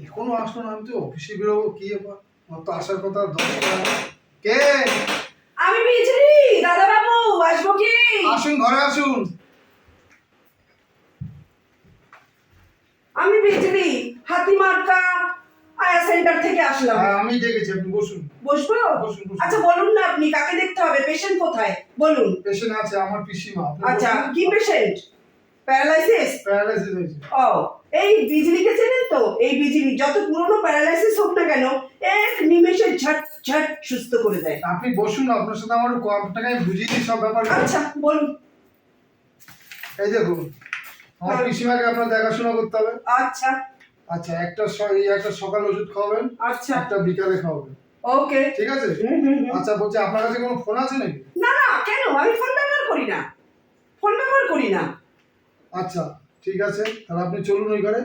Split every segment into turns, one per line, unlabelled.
এখনও আসলো না আমি তো অফিসে বেরোবো কি আমার তো আসার কথা দশটা কে?
আমি বিজলি দাদা বাবু আসব কি?
আসুন ঘরে আসুন।
আমি বিজলি হাতিমার্কা আয়া সেন্টার থেকে আসলাম।
হ্যাঁ, আমি ডেকেছি আপনি বসুন।
বসবো?
বসুন।
আচ্ছা বলুন না আপনি কাকে দেখতে হবে? পেশেন্ট কোথায়? বলুন।
পেশেন্ট আছে আমার পিসিমা।
আচ্ছা কি পেশেন্ট প্যারালাইসিস
প্যারালাইসিস হয়েছে।
ও এই বিজলিকে এই বিজলি যত পুরনো প্যারালাইসিস হোক না কেন এক নিমেষে ঝট ঝট সুস্থ করে দেয়।
আপনি বসুন না, আপনার সাথে আমার আপনাকে আমি বুঝিয়ে দিই সব ব্যাপার।
আচ্ছা বলুন।
এই দেখুন আমার। পিসিমাকে আপনার দেখাশোনা করতে হবে।
আচ্ছা।
আচ্ছা একটা এই একটা সকাল ওষুধ খাওয়াবেন
আচ্ছা।
একটা বিকালে খাওয়াবেন।
ওকে।
ঠিক আছে। আচ্ছা বলছি আপনার কাছে কোনো ফোন আছে নাকি?
না না কেন? আমি ফোন ব্যবহার করি না। ফোন ব্যবহার করি না।
আচ্ছা ঠিক আছে তাহলে আপনি চলুন ওই ঘরে।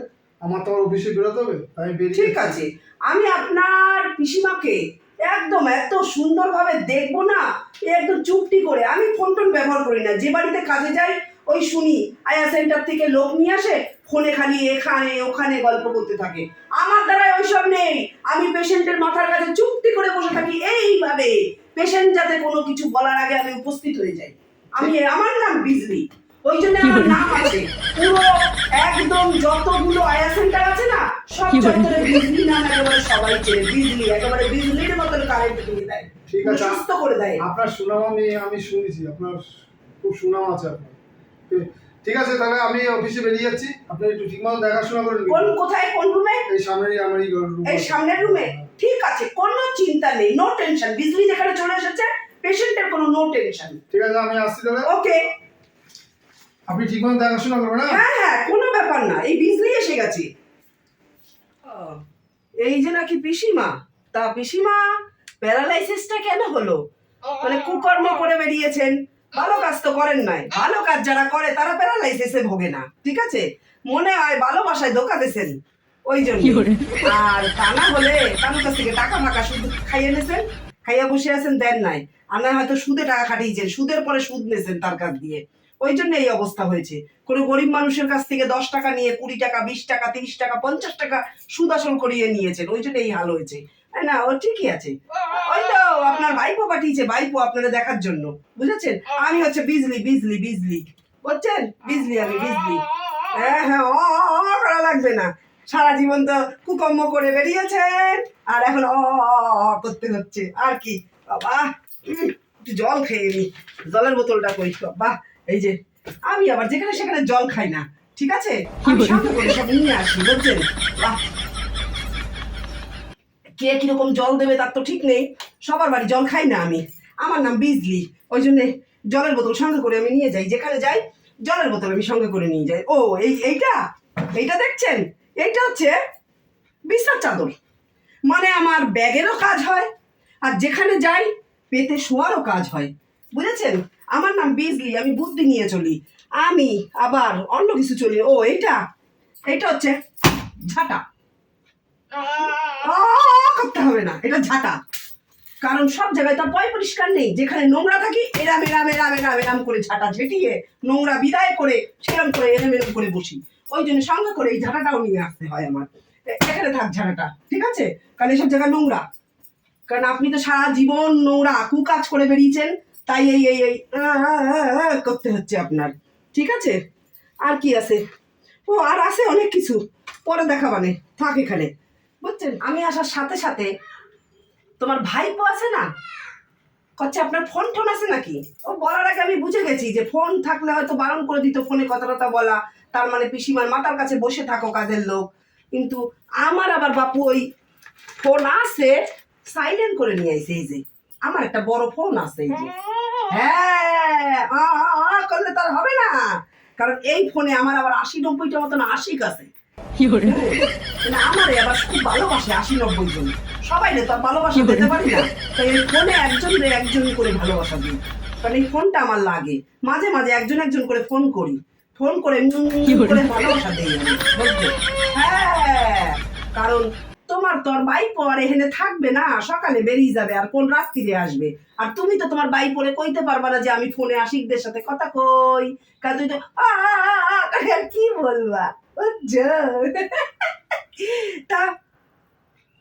আমার তো আবার অফিসে বেরোতে হবে আমি বেরিয়ে
ঠিক আছে। আমি আপনার পিসিমাকে একদম এত সুন্দরভাবে দেখব না একদম চুপটি করে আমি ফোন টোন ব্যবহার করি না। যে বাড়িতে কাজে যাই ওই শুনি আয়া সেন্টার থেকে লোক নিয়ে আসে ফোনে খালি এখানে ওখানে গল্প করতে থাকে। আমার দ্বারা ওইসব নেই। আমি পেশেন্টের মাথার কাছে চুপটি করে বসে থাকি এইভাবে। পেশেন্ট যাতে কোনো কিছু বলার আগে আমি উপস্থিত হয়ে যাই। আমি আমার নাম বিজলি। ওই জন্য আমার নাম আছে। পুরো একদম যতগুলো আয়া সেন্টার আছে না সব চত্বরে বিজলি নাম একেবারে সবাই চেনে। বিজলি একেবারে বিজলির মতন কারেন্ট দিয়ে দেয়।
ঠিক আছে
সুস্থ করে দেয়।
আপনার সুনাম আমি আমি শুনেছি আপনার খুব সুনাম আছে আপনার। ঠিক- ঠিক আছে তাহলে আমি অফিসে বেরিয়ে যাচ্ছি। আপনি একটু ঠিকমতো দেখাশোনা করে
কোন কোথায় কোন রুমে
এই সামনেই আমার এই room
এই সামনের রুমে ঠিক আছে কোনো চিন্তা নেই নো টেনশন বিজলি যেখানে চলে এসেছে পেশেন্টের কোনো নো টেনশন
ঠিক আছে আমি আসছি তাহলে।
ওকে
আপনি ঠিকমতো দেখাশোনা করবেন হ্যাঁ
হ্যাঁ হ্যাঁ কোনো ব্যাপার না। এই বিজলি এসে গেছে। এই যে নাকি পিসিমা? তা পিসিমা প্যারালাইসিসটা কেন হলো? মানে কুকর্ম করে বেরিয়েছেন। ভালো কাজ তো করেন নাই। ভালো কাজ যারা করে তারা প্যারালাইসিসে ভোগে না। ঠিক আছে? মনে হয় ভালোবাসায় ধোকা দিয়েছেন। ওই জন্য। আর তা না হলে কারোর কাছ থেকে টাকা ফাঁকা সুদ খাইয়ে নিয়েছেন? খাইয়া বসে আছেন দেন নাই। আর না হয়তো সুদে টাকা খাটিয়েছেন। সুদের পরে সুদ নিয়েছেন তার কাছ দিয়ে। ওই জন্য এই অবস্থা হয়েছে। কোনো গরিব মানুষের কাছ থেকে দশ টাকা নিয়ে কুড়ি টাকা বিশ টাকা তিরিশ টাকা পঞ্চাশ টাকা সুদ আসল করিয়ে নিয়েছেন ওই জন্য এই হাল হয়েছে। না? ও ঠিকই আছে। ওই তো আপনার ভাইপো পাঠিয়েছে ভাইপো আপনারা দেখার জন্য। বুঝেছেন? আমি হচ্ছে বিজলি বিজলি বিজলি। বুঝছেন? বিজলি আমি বিজলি। হ্যাঁ হ্যাঁ ও করা লাগবে না। সারা জীবন তো কুকম্ম করে বেরিয়েছেন। আর এখন অ অ, অ, অ করতে হচ্ছে। আর কি? বাবা একটু জল খেয়ে নি। জলের বোতলটা কই? বাবা। এই যে আমি আবার যেখানে সেখানে জল খাই না ঠিক আছে? আমি সাথে করে সব নিয়ে আসি বুঝছেন? কে কীরকম জল দেবে তার তো ঠিক নেই সবার বাড়ি জল খাই না আমি। আমার নাম বিজলি ওই জন্য জলের বোতল সঙ্গে করে আমি নিয়ে যাই যেখানে যাই জলের বোতল আমি সঙ্গে করে নিয়ে যাই। ও এই এইটা? এইটা দেখছেন? এইটা হচ্ছে বিছার চাদর। মানে আমার ব্যাগেরও কাজ হয় আর যেখানে যাই পেতে শোয়ারও কাজ হয় বুঝেছেন? আমার নাম বিজলি, আমি বুদ্ধি নিয়ে চলি। আমি আবার অন্য কিছু চলি। ও, এইটা? এইটা হচ্ছে ঝাঁটা। করতে হবে না, এটা ঝাঁটা। কারণ সব জায়গায় তো পয় পরিষ্কার নেই। যেখানে নোংরা থাকি, এরাম এরাম এরাম এরাম এরাম করে ঝাঁটা ঝেঁটিয়ে নোংরা বিদায় করে সেরম করে এরম এরম করে বসি। ওই জন্য সঙ্গে করে এই ঝাঁটাটাও নিয়ে আসতে হয় আমার। এখানে থাক ঝাঁটাটা, ঠিক আছে? কারণ এসব জায়গায় নোংরা। কারণ আপনি তো সারা জীবন নোংরা কুকাজ করে বেরিয়েছেন। তাই এই এই এই করতে হচ্ছে আপনার। ঠিক আছে? আর কি আছে? ও, আর আছে অনেক কিছু। পরে দেখাবানে থাক এখানে। বুঝছেন? আমি আসার সাথে সাথে তোমার ভাইপো আছে না? কচ্ছে আপনার ফোন টোন আছে নাকি? ও, বলার আগে আমি বুঝে গেছি যে ফোন থাকলে হয়তো বারণ করে দিত ফোনে কথা টথা বলা। তার মানে পিসিমার মাতার কাছে বসে থাকো কাজের লোক। কিন্তু আমার আবার বাপু ওই ফোন আছে সাইলেন্ট করে নিয়ে আইছে, এই যে। আমার একটা বড় ফোন আছে এই যে। হ্যাঁ। আ করলে তার হবে না। কারণ এই ফোনে আমার আবার আশি নব্বইটা মতন আশিক আছে। মানে আবার খুব ভালোবাসে আশি নব্বই জন। সবাই তো আর ভালোবাসা দিতে পারি না। তাই এই ফোনে একজন রে একজন করে ভালোবাসা দিই। কারণ এই ফোনটা আমার লাগে। মাঝে মাঝে একজন একজন করে ফোন করি। ফোন করে উম করে? ভালোবাসা দিই আমি হ্যাঁ। কারণ তোমার তোর বাই পরে এখানে থাকবে না, সকালে বেরিয়ে যাবে আর কোন রাত্রিরে আসবে? আর তুমি তো তোমার বাই পরে কইতে পারবা না যে আমি ফোনে আশিকদের সাথে কথা কই। কারণ তুই তো আর কি বলবা? তা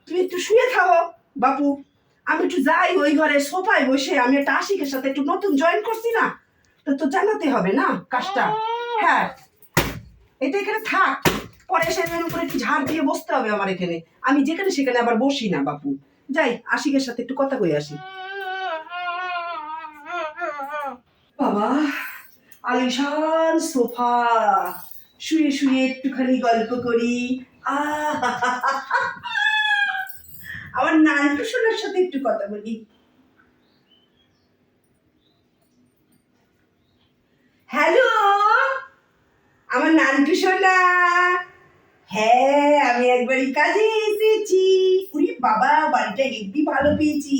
তুমি একটু শুয়ে থাকো, বাপু। আমি একটু যাই ওই ঘরে সোফায় বসে, আমি একটা আশিকের সাথে একটু নতুন জয়েন করছি না? তো তো জানাতে হবে না কাজটা? হ্যাঁ। এটা এখানে থাক। পরে এর উপরে একটু ঝাড় দিয়ে বসতে হবে আমার এখানে। আমি যেখানে সেখানে আবার বসি না, বাপু। যাই, আশিকের সাথে একটু কথা কই আসি। বাবা, আলিশান সোফা। শুয়ে শুয়ে একটুখানি গল্প করি। আমার নানটু সোনার সাথে একটু কথা বলি। হ্যালো? আমার নানটু হ্যাঁ আমি একবারই কাজে এসেছি। উরি বাবা, বাড়িটা হেব্বি ভালো পেয়েছি।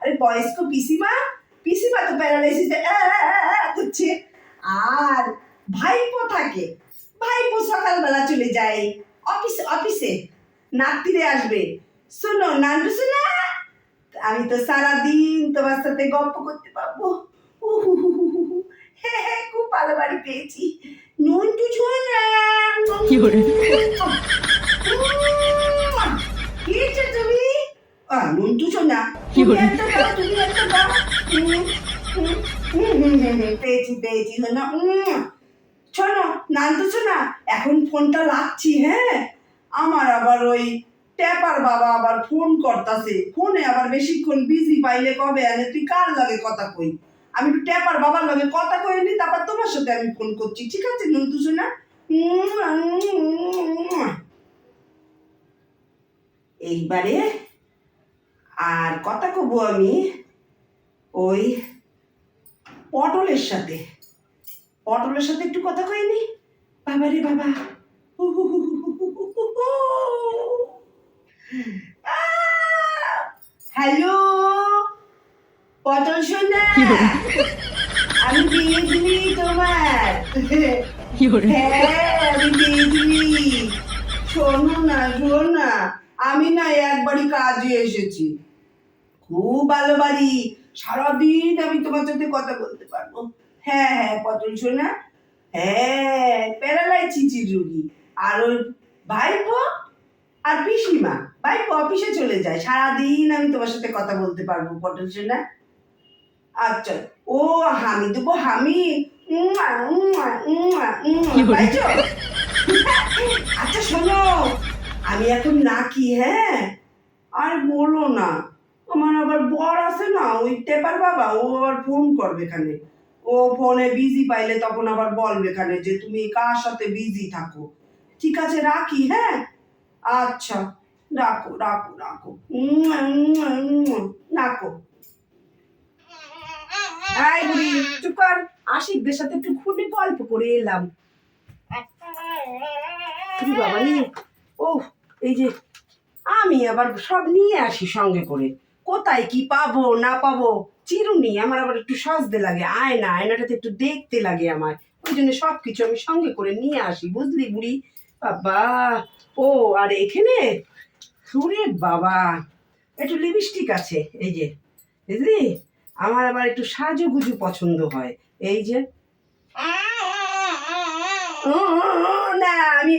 আরে, বয়স্ক পিসিমা? পিসিমা তো প্যারালাইসিস করছে। আর ভাইপো থাকে। ভাইপো সকালবেলা চলে যায়। অফিসে অফিসে নাতিরে আসবে। শোনো, নান্টু শোনা, আমি তো সারাদিন তোমার সাথে গল্প করতে পারব। হ্যাঁ হ্যাঁ খুব ভালো বাড়ি পেয়েছি। নন্টু শোনা
কি করে?
খেয়েছো তুমি। আহ, নন্টু শোনা
কি করে?
একটা দাও তুমি একটা দাও। হুম, হুম, হুম, হুম, হুম, হুম, পেয়েছি পেয়েছি শোনা উম, শোনো নান্টু শোনা এখন ফোনটা লাগছি হ্যাঁ? আমার আবার ওই ট্যাপার বাবা আবার ফোন করতাছে। ফোনে আবার বেশিক্ষণ বিজি পাইলে কবে আনে? তুই কার লাগে কথা কই? আমি একটু ট্যাপার বাবার লগে কথা কই নি তারপর তোমার সাথে আমি ফোন করছি ঠিক আছে নন্তু শোনা এইবারে আর কথা কব আমি ওই পটলের সাথে পটলের সাথে একটু কথা কইনি বাবা রে বাবা হ্যালো সোনা? আমি বিজলি তোমার। হ্যাঁ আমি বিজলি শোনো না শোনো না। আমি না একবারই কাজে এসেছি। খুব ভালো বাড়ি। সারাদিন আমি তোমার সাথে কথা বলতে পারব। হ্যাঁ হ্যাঁ পটল সোনা হ্যাঁ প্যারালাইসিসির রুগী। আর ওই ভাইপো আর পিসিমা। ভাইপো অফিসে চলে যায়। সারাদিন আমি তোমার সাথে কথা বলতে পারব পটল সোনা আচ্ছা ও হামি দেবো হামি? আচ্ছা শোনো। আমি এখন নাকি হ্যাঁ? আর বলো না। আমার আবার বর আছে না ওই টেপার বাবা ও আবার ফোন করবে এখানে। ও ফোনে বিজি পাইলে তখন আবার বলবে এখানে যে তুমি কার সাথে বিজি থাকো। ঠিক আছে রাখি হ্যাঁ? আচ্ছা রাখো রাখো রাখো। রাখো এই বুড়ি, চুপ কর। আশিকদের সাথে একটু খুঁটে গল্প করে এলাম। তুমি বাবা রে ও এই যে আমি আবার সব নিয়ে আসি সঙ্গে করে। কোথায় কি পাবো, না পাবো, চিরুনি, আমার আবার একটু সাজতে লাগে, আয়না, আয়নাটাতে একটু দেখতে লাগে আমার ওই জন্য সব কিছু আমি সঙ্গে করে নিয়ে আসি, বুঝলি বুড়ি? বাবা, ও, আর এখানে? সুরে বাবা, একটু লিপস্টিক আছে, এই যে, বুঝলি? আমার আবার একটু সাজুগুজু পছন্দ হয়। এই যে। না, আমি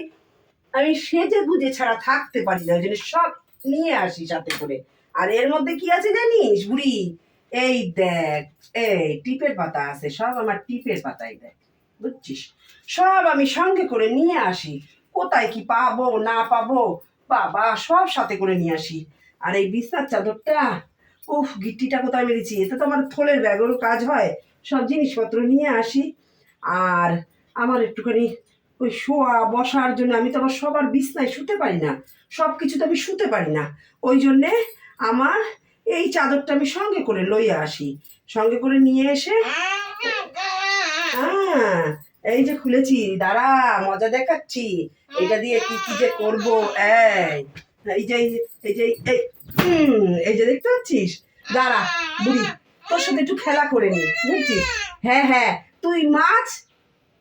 আমি সেজে গুজে ছাড়া থাকতে পারি না, ওই জন্য সব নিয়ে আসি সাথে করে। আর এর মধ্যে কি আছে জানিস, বুড়ি? এই দেখ, এই টিপের পাতা আছে, সব আমার টিপের পাতাই দেখ, বুঝছিস? সব আমি সঙ্গে করে নিয়ে আসি। কোথায় কি পাবো, না পাবো, বাবা, সব সাথে করে নিয়ে আসি। আর এই বিছনার চাদরটা উফ, গিট্টিটা কোথায় মেরেছি? এতে তো আমার থলের ব্যাগেরও কাজ হয়। সব জিনিসপত্র নিয়ে আসি। আর আমার একটুখানি ওই শোয়া বসার জন্য আমি তো আবার সবার বিছনায় শুতে পারি না। সব কিছু তো আমি শুতে পারি না। ওই জন্যে আমার এই চাদরটা আমি সঙ্গে করে লইয়া আসি। সঙ্গে করে নিয়ে এসে হ্যাঁ এই যে খুলেছি, দাঁড়া, মজা দেখাচ্ছি। এটা দিয়ে কি কি যে করব? এই যে এই যে, এই হুম, এই যে দেখতে পাচ্ছিস? দাঁড়া বুড়ি তোর সাথে একটু খেলা করে নি বুঝছিস? হ্যাঁ হ্যাঁ তুই মাছ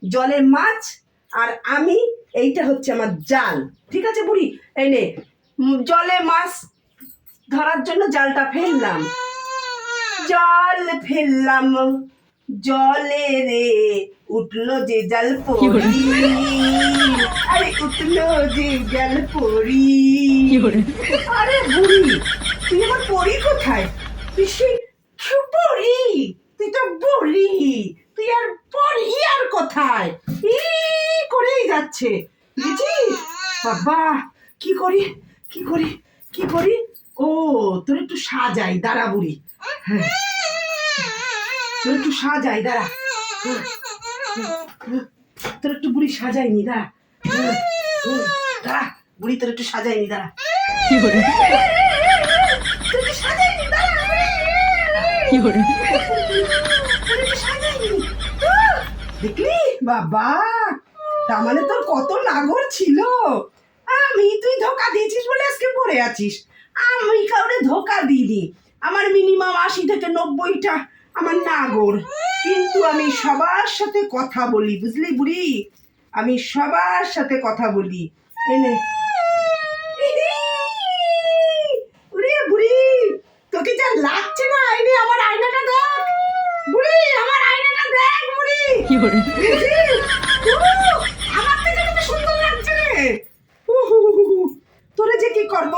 জলের মাছ আর আমি এইটা হচ্ছে আমার জাল ঠিক আছে বুড়ি? এই নে জলে মাছ ধরার জন্য জালটা ফেললাম। জল ফেললাম জলে রে উঠল যে জাল পরি। আরে উঠল যে জাল পরি। আরে বুড়ি তুই আমার পরি কোথায়? তুই সেই তুই তো বুড়ি তুই আর পরি আর কোথায়? ই করেই যাচ্ছে। বাবা কি করি কি করি কি করি? ও তোর একটু সাজাই দাঁড়া বুড়ি। হ্যাঁ। তোর একটু সাজাই দাঁড়া। হ্যাঁ, তোর একটু বুড়ি সাজাইনি দাঁড়া। দাঁড়া বুড়ি তোর একটু সাজাইনি দাঁড়া। তোর একটু দেখলি? বাবা তার মানে তোর কত নাগর ছিল। আমি তুই ধোকা দিয়েছিস বলে আজকে পড়ে আছিস। আমি কাউরে ধোকা দিইনি। আমার মিনিমাম আশি থেকে নব্বইটা আমার নাগর। কিন্তু আমি সবার সাথে কথা বলি বুঝলি বুড়ি? আমি সবার সাথে কথা বলি। এনে। উরে বুড়ি তোকে যা লাগছে না এনে আমার আয়নাটা দেখ। বুড়ি আমার আয়নাটা দেখ বুড়ি। উহ, আমার থেকে কত সুন্দর লাগছে রে উহ, তোরে যে কি করব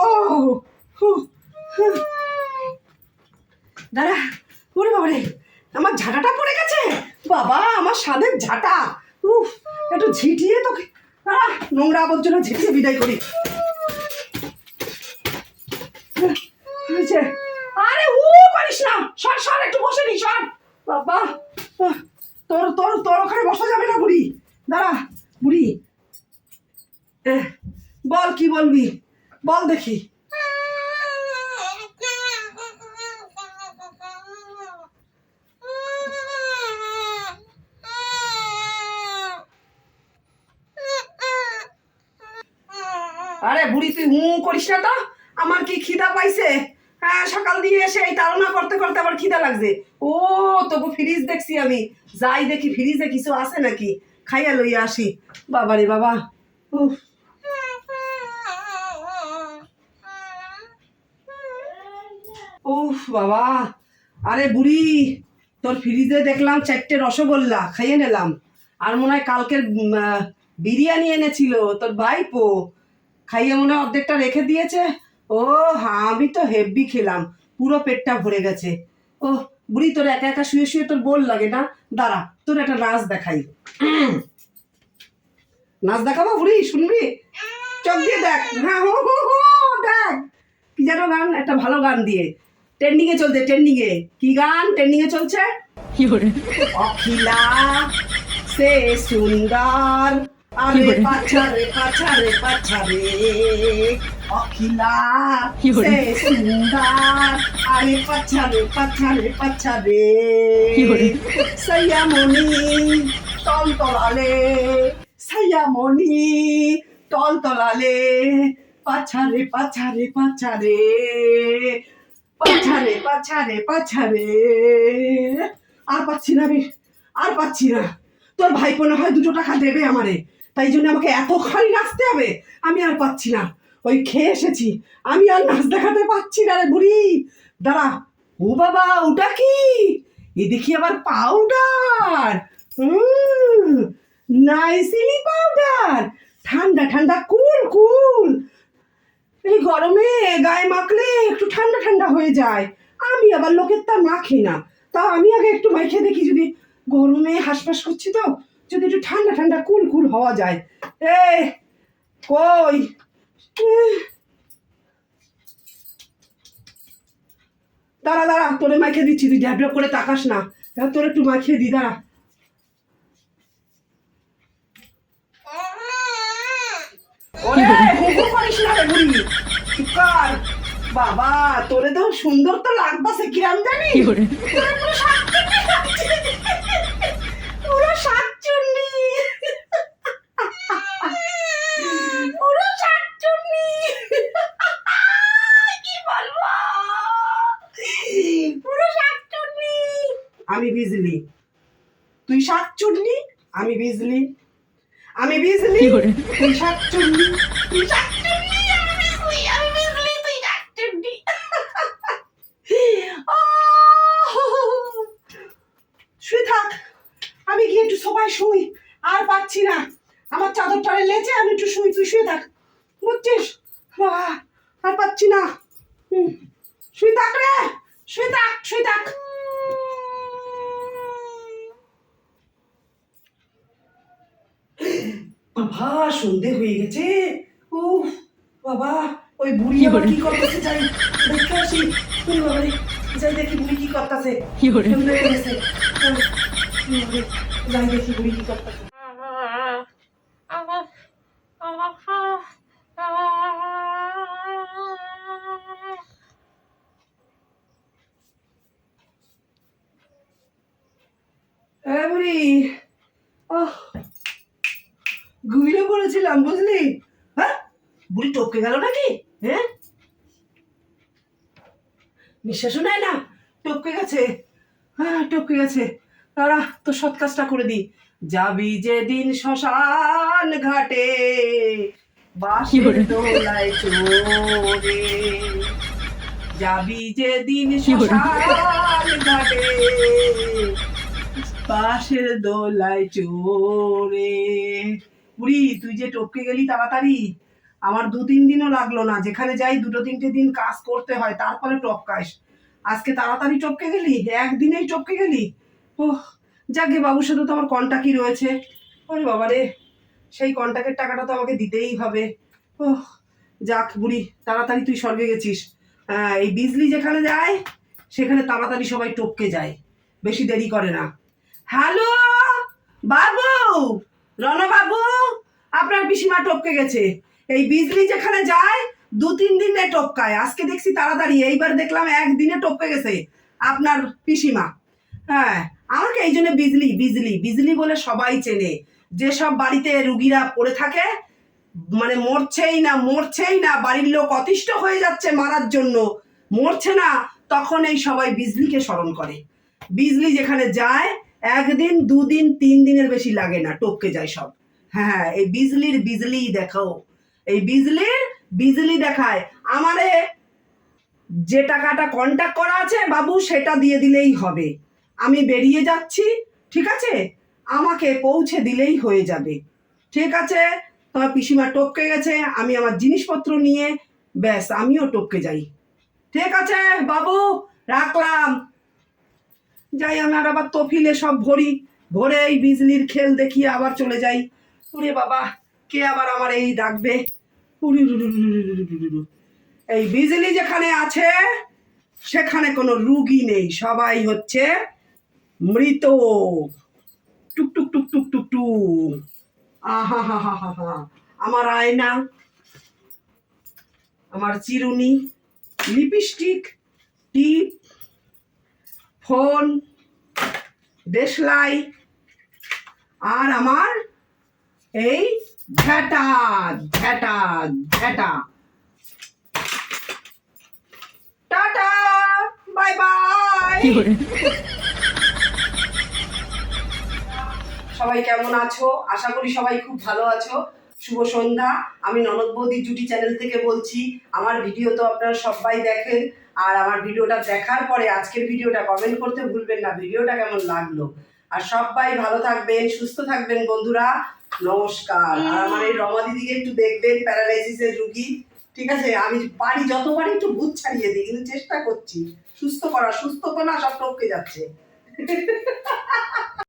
দাঁড়া ওরে বাবারে আমার ঝাঁটাটা পড়ে গেছে বাবা আমার স্বাদের ঝাঁটা উফ একটু ঝিটিয়ে তোকে দাঁড়া নোংরা আবর্জনা ঝিটিয়ে বিদায় করি হয়েছে আরে ও পারিস না সর সর একটু বসে নি সর বাবা আহ, তোর তোর তোর ওখানে বসা যাবে না বুড়ি দাঁড়া বুড়ি এহ, বল কি বলবি বল দেখি হু করিস না তো? আমার কি খিদা পাইছে? হ্যাঁ সকাল দিয়ে এসে এই তাড়না করতে করতে আবার খিদা লাগছে। ও, তবু ফ্রিজ দেখছি আমি। যাই দেখি ফ্রিজে কিছু আছে নাকি? খাইয়া লইয়া আসি। বাবা রে বাবা। উফ। উফ বাবা। আরে বুড়ি, তোর ফ্রিজে দেখলাম চারটে রসগোল্লা, খাইয়ে নিলাম। আর মনে হয় কালকের বিরিয়ানি এনেছিল, তোর ভাইপো। খাইয়ে মনে অর্ধেকটা রেখে দিয়েছে। ও হ্যাঁ আমি তো হেভি খেলাম। পুরো পেটটা ভরে গেছে। ও বুড়ি তোর একা একা শুয়ে শুয়ে তোর বোর লাগে না? দাঁড়া তোর একটা নাচ দেখাই। নাচ দেখাবো বুড়ি শুনবি? চোখ দিয়ে দেখ। হ্যাঁ হো হো হো দেখ। কি যেন গান একটা ভালো গান দিয়ে। ট্রেন্ডিং এ চলছে ট্রেন্ডিং এ কি গান? ট্রেন্ডিং এ চলছে অখিলা সে সুন্দর। আরে পাছারে পাছারে পাছারে অখিলা সে সুন্দর। আরে পাছারে পাছারে পাছারে সৈয়ামণি তল তলালে সৈয়ামণি তল তলালে পাছারে পাছারে পাছারে পাছারে পাছারে পাছারে আর পাচ্ছি না আর পাচ্ছি না। তোর ভাইপো না হয় দুটো টাকা দেবে আমারে। তাই জন্য আমাকে এতখানি নাচতে হবে, আমি আর পাচ্ছি না। ওই খেয়ে এসেছি, আমি আর নাচ দেখাতে পাচ্ছি না রে বুড়ি। দাঁড়া, ও বাবা, ওটা কি? এ দেখি আবার পাউডার নাইসিলি পাউডার ঠান্ডা ঠান্ডা, কুল কুল। এই গরমে গায়ে মাখলে একটু ঠান্ডা ঠান্ডা হয়ে যায়। আমি আবার লোকের তা মাখি না। তা আমি আগে একটু মাইখে দেখি যদি গরমে হাসপাস করছি তো। যদি একটু ঠান্ডা ঠান্ডা কুল কুল হওয়া যায়। এ কই? দাঁড়া দাঁড়া তোরে মাইখে দিচ্ছি তুই ড্যাপ করে তাকাস না। তোর একটু মাখিয়ে দি দাঁড়া। বাবা তোরে তো সুন্দর তো লাগতাছে কিরাম জানি পুরো শাকচুন্নি লাগছে। পুরো শাকচুন্নি পুরো শাকচুন্নি কি বলব পুরো শাকচুন্নি আমি বিজলি। তুই শাকচুন্নি আমি বিজলি। আমি বিজলি তুই শাকচুন্নি তুই শাকচুন্নি আমি বিজলি আমি বিজলি তুই আহ! শুয়ে থাক আমি গিয়ে একটু সোফায় শুই আর পাচ্ছি না। আমার চাদর টারে লেচে আমি একটু শুই তুই শুয়ে থাক। বুঝছিস? আর পাচ্ছি না। হুম, শুয়ে থাক রে শুয়ে থাক শুয়ে থাক। বাবা সন্ধে হয়ে গেছে। ও বাবা ওই বুড়ি আবার কি করতেছে যাই দেখতে আসি। ওরে বাবা যাই দেখি বুড়ি কি করতেছে।
কি করে?
যাই দেখি বুড়ি কি করতেছে। বুড়ি ওহ পড়েছিলাম বুঝলি? হ্যাঁ? বুড়ি টপকে গেল নাকি? হ্যাঁ? নিঃশ্বাসও নেয় না টপকে গেছে। হ্যাঁ টপকে গেছে। তারা তো সৎ কাজটা করে দি যাবি যেদিন শ্মশান ঘাটে? দোলায় চড়ে। যাবি যেদিন? শ্মশান ঘাটে বাঁশের দোলায় চড়ে। বুড়ি, তুই যে টপকে গেলি তাড়াতাড়ি। আমার দু, তিন দিনও লাগল না। যেখানে যাই, দুটো, তিনটে দিন কাজ করতে হয় তারপরে টপকাস। আজকে তাড়াতাড়ি টপকে গেলি? একদিনেই টপকে গেলি? ওহ, যাকে বাবুর সাথে তো আমার কন্টাক্টই রয়েছে। ওরে বাবা রে, সেই কন্টাক্টের টাকাটা তো আমাকে দিতেই হবে। ওহ, যাক বুড়ি, তাড়াতাড়ি তুই স্বর্গে গেছিস। হ্যাঁ এই বিজলি যেখানে যায়, সেখানে তাড়াতাড়ি সবাই টপকে যায়। বেশি দেরি করে না। হ্যালো, বাবু! রণবাবু, আপনার পিসিমা টপকে গেছে। এই বিজলি যেখানে যায়, দু তিন দিনে টপকায়। আজকে দেখছি তাড়াতাড়ি, এইবার দেখলাম একদিনে টপকে গেছে আপনার পিসিমা। হ্যাঁ আমাকে এই জন্য বিজলি বিজলি বিজলি বলে সবাই চেনে। যেসব বাড়িতে রুগীরা পড়ে থাকে মানে মরছেই না মরছেই না, বাড়ির লোক অতিষ্ঠ হয়ে যাচ্ছে মারার জন্য, মরছে না, তখন এই সবাই বিজলিকে স্মরণ করে। বিজলি যেখানে যায় একদিন, দুদিন তিন দিনের বেশি লাগে না, টপকে যায় সব। হ্যাঁ এই বিজলির বিজলি দেখাও। এই বিজলির বিজলি দেখায়। আমারে যে টাকাটা কন্ট্যাক্ট করা আছে বাবু, সেটা দিয়ে দিলেই হবে। আমি বেরিয়ে যাচ্ছি, ঠিক আছে? আমাকে পৌঁছে দিলেই হয়ে যাবে। ঠিক আছে? তোমার পিসিমা টপকে গেছে, আমি আমার জিনিসপত্র নিয়ে, ব্যাস, আমিও টপকে যাই। ঠিক আছে, বাবু, রাখলাম। যাই আমার আবার তফিলে সব ভরি, ভরে এই বিজলির খেল দেখিয়ে আবার চলে যাই। ওরে বাবা, কে আবার আমার এই ডাকবে? এই বিজলি যেখানে আছে সেখানে কোনো রুগী নেই সবাই হচ্ছে মৃত টুক টুক টুক টুক টুক টু আহা হা হা হা হা আমার আয়না আমার চিরুনি লিপস্টিক টিপ ফোন দেশলাই আর আমার এই ঝ্যাটা ঝ্যাটা ঝ্যাটা টাটা বাই বাই। সবাই কেমন আছো? আশা করি সবাই খুব ভালো আছো। শুভ সন্ধ্যা। আমি ননদ বৌদি জুটি চ্যানেল থেকে বলছি আমার ভিডিও তো আপনারা সবাই দেখেন। আর আমার ভিডিওটা দেখার পরে আজকের ভিডিওটা কমেন্ট করতে ভুলবেন না, ভিডিওটা কেমন লাগল? আর সবাই ভালো থাকবেন, সুস্থ থাকবেন বন্ধুরা, নমস্কার। আর আমার এই রমা দিদিকে একটু দেখবেন প্যারালাইসিসের রুগী, ঠিক আছে? আমি পারি যত পারি একটু ভূত ছাড়িয়ে দিই, কিন্তু চেষ্টা করছি। সুস্থ করা, সুস্থ তো না, সব টপকে যাচ্ছে।